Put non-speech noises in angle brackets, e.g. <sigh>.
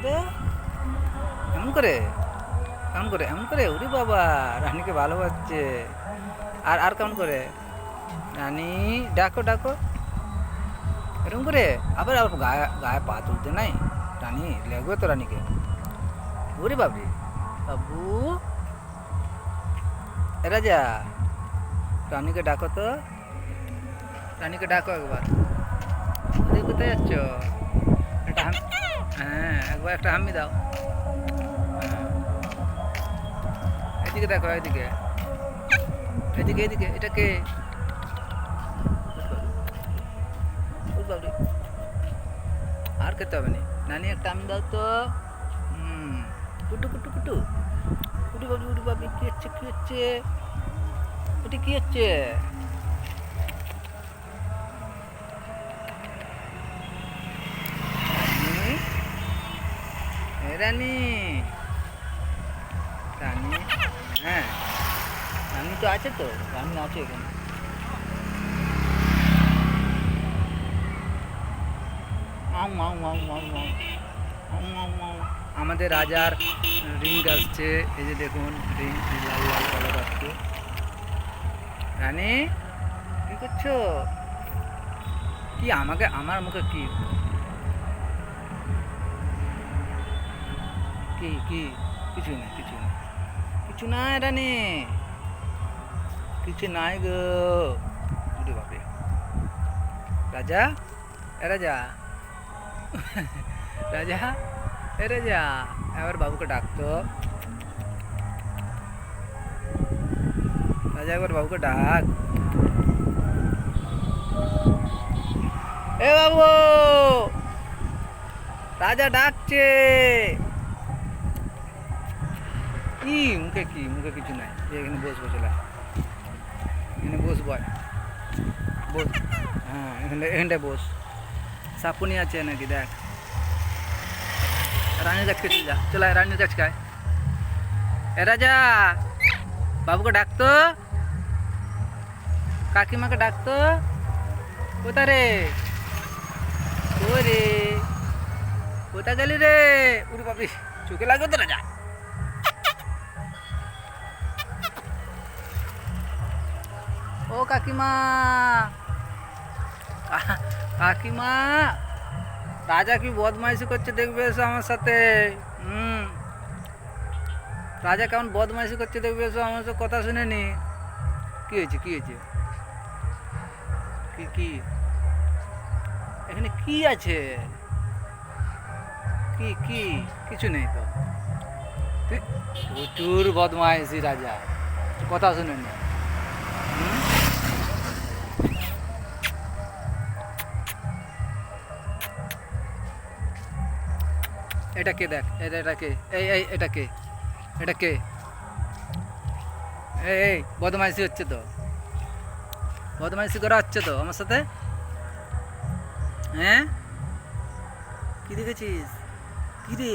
রে। এমন করে? এমন করে? এমন করে? ওরে বাবা, রানীকে ভালোবাসছে। আর আর কেমন করে? রানী, ডাকো ডাকো। এরকম করে? আবার আবার গায়ে গায়ে পা তুলতে নাই? রানী লাগবে তো রানীকে। ওরে বাবরে। বাবু। রাজা, রানীকে ডাকো তো। রানীকে ডাকো একবার। কোথায় যাচ্ছ? হ্যাঁ একবার একটা হাম্মি দাও। হ্যাঁ। এদিকে দেখো, এদিকে। এদিকে এদিকে। এটা কে? আর খেতে হবে না। নানি, একটা আমি দাও তো। কুটু কুটু কুটু কুটু। বাবু উটু বাবু কি হচ্ছে কি হচ্ছে? ওটি কি হচ্ছে? রানী। রানী। হ্যাঁ রানী তো আছে তো, রানী আছে এখানে। আমাদের রাজার রিং আসছে, এই যে দেখুন, রিং লাল লাল কালার আসছে। রানী, কি করছ? কি আমাকে, আমার মুখে কি? কি কি? কিছু না কিছু না কিছু নাই, রানী। কিছু নাই গো। উরে বাপরে রাজা? এ রাজা। <laughs> রাজা? এ রাজা। এবার বাবুকে ডাকতো। রাজা একবার বাবুকে ডাক। এ বাবু! রাজা ডাকছে। কি মুখে কি? মুখে কিছু নাই। এই এখানে বস বসে এখানে বস বয় বস। হ্যাঁ এখানে এখানটায় বস। সাপুনি আছে নাকি দেখ। রানীর কাছকে চলে যা। চলে আয়, রানীর এ রাজা বাবুকে ডাকতো কাকিমাকে ডাকতো কোথা রে? ও রে? কোথা গেলি রে? উড়ি বাবি চোখে লাগবে তো রাজা। ও কাকিমা। কাকিমা, রাজা কি বদমাইশি করছে দেখবে এসো আমার সাথে। হুম। রাজা কেমন বদমাইশি করছে দেখবে এসো, আমার সাথে কথা শুনে নি কি হয়েছে কি হয়েছে? কি কি? এখানে কি আছে? কি কি? কিছু নেই তো। প্রচুর বদমাইশি রাজা। কথা শুনে নি হুম? এটা কে দেখ? এটা কে? এই এই, এটা কে? এটা কে? এই এই, বদমাইশি হচ্ছে তো। বদমাইশি করা হচ্ছে তো আমার সাথে? হ্যাঁ? কি দেখেছিস? কি রে?